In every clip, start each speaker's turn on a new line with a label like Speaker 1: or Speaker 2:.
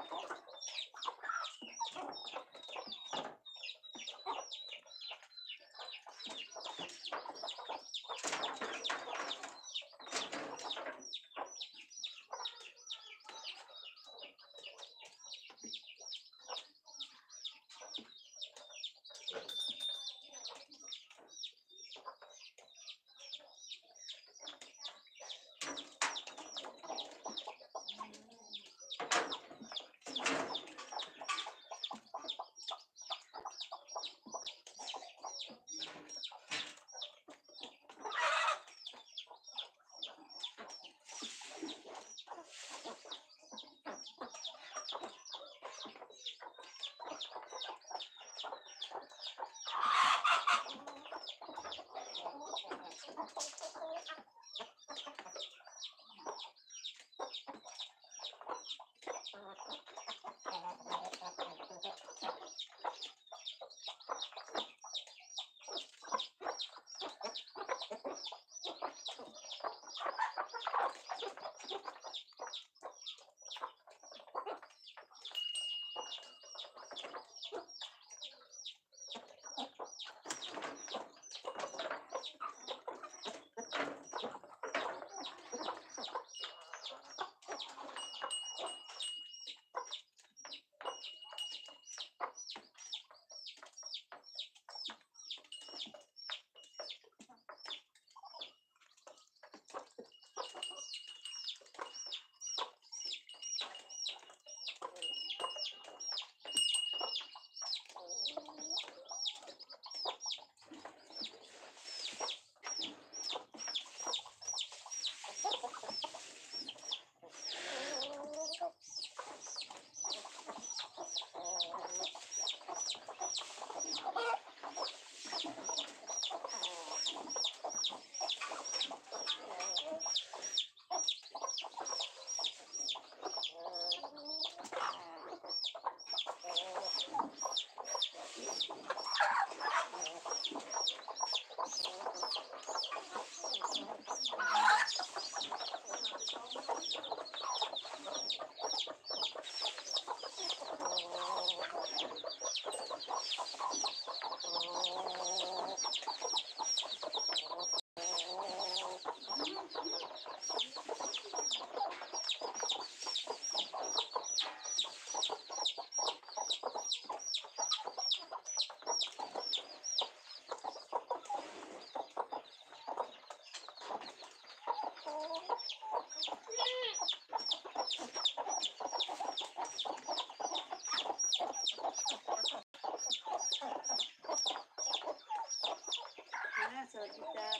Speaker 1: あっ。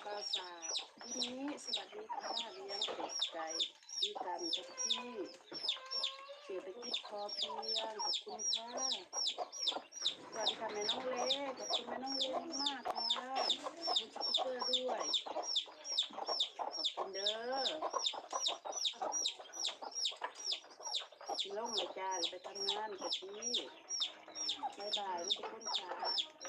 Speaker 1: ปราสาททีนี้สวัสดีค่ะเลี้ยงเป็ดไก่มีการกับพี่เศรไปกิจพอเพียงขอบคุณค่ะสวัสดีค่ะแม่น้องเล็กขอบคุณแม่น้องเล็กมากค่ะมีสติ๊กเกอร์ด้วยขอบคุณเด้อล่องเลยจ้าไปทำงานกับพี่บายบายทุกคนค่ะ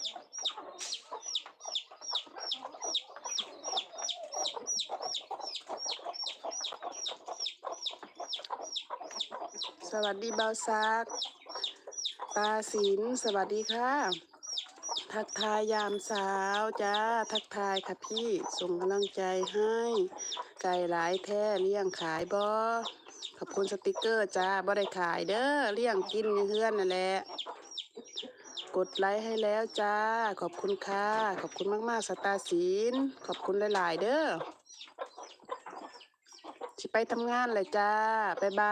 Speaker 1: สวัสดีเบาซักตาสินสวัสดีค่ะ ทักทายยามสาวจ้าทักทายค่ะพี่ส่งกำลังใจให้ ไก่หลายแท้เลี้ยงขายบอขอบคุณสติกเกอร์จ้าบ่ได้ขายเด้อเลี้ยงกินอยู่อนนั่นแหละกดไลค์ให้แล้วจ้า ขอบคุณค่ะ ขอบคุณมากๆสตาร์สินขอบคุณหลาย ๆ เด้อสิไปทำงานเลยจ้า บ๊ายบาย